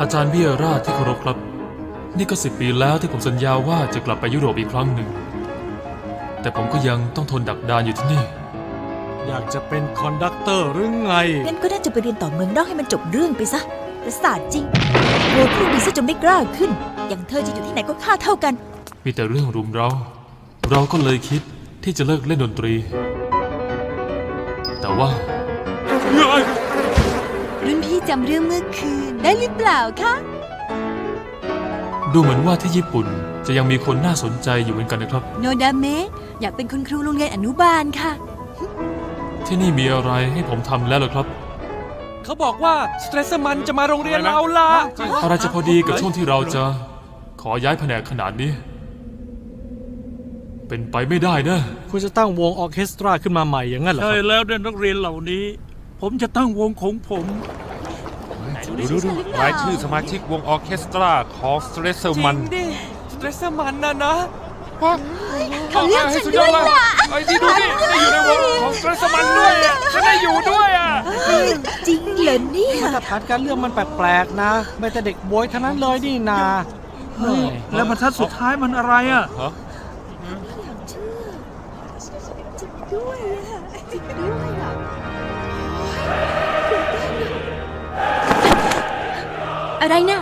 อาจารย์เบียราชที่เคารพครับ นี่ก็สิบปีแล้วที่ผมสัญญาว่าจะกลับไปยุโรปอีกครั้งหนึ่ง แต่ผมก็ยังต้องทนดักดานอยู่ที่นี่ อยากจะเป็นคอนดักเตอร์หรือไง งั้นก็น่าจะไปเรียนต่อเมืองนอกให้มันจบเรื่องไปซะประสาทจริงกลัวเครื่องบินซะจนไม่กล้าขึ้น อย่างเธอจะอยู่ที่ไหนก็ค่าเท่ากัน มีแต่เรื่องรุมเราเราก็เลยคิดที่จะเลิกเล่นดนตรี แต่ว่า รุ่นพี่จำเรื่องเมื่อคืนได้หรือเปล่าคะ ดูเหมือนว่าที่ญี่ปุ่นจะยังมีคนน่าสนใจอยู่เหมือนกันนะครับ โนดาเมะอยากเป็นคุณครูโรงเรียนอนุบาลค่ะ ที่นี่มีอะไรให้ผมทำแล้วเหรอครับ เขาบอกว่าสเตรสมันจะมาโรงเรียนเราล่ะอะไรจะพอดีกับช่วงที่เราจะ ขอย้ายแผนกขนาดนี้ เป็นไปไม่ได้นะ คุณจะตั้งวงออร์เคสตราขึ้นมาใหม่อย่างนั้นเหรอคใช่รับแล้วเด็กนักเรียนเหล่านี้ ผมจะตั้งวงของผม ดูดูดูรายชื่อสมาชิกวงออร์เคสตราของสเตรสเซอร์มันดิสเตรสมันนะนะเขาเลือกฉันด้วยล่ะไอ้ที่ดูนี่ได้อยู่ในวงของสเตรสเซอร์มันด้วยอะฉันได้อยู่ด้วยอะจริงเหรอเนี่ยมาตรฐานการเลือกมันแปลกๆนะ ไม่แต่เด็กบวยทั้งนั้นเลยนี่นาแล้วบรรทัดสุดท้ายมันอะไรอะ อะไรนะ่ะ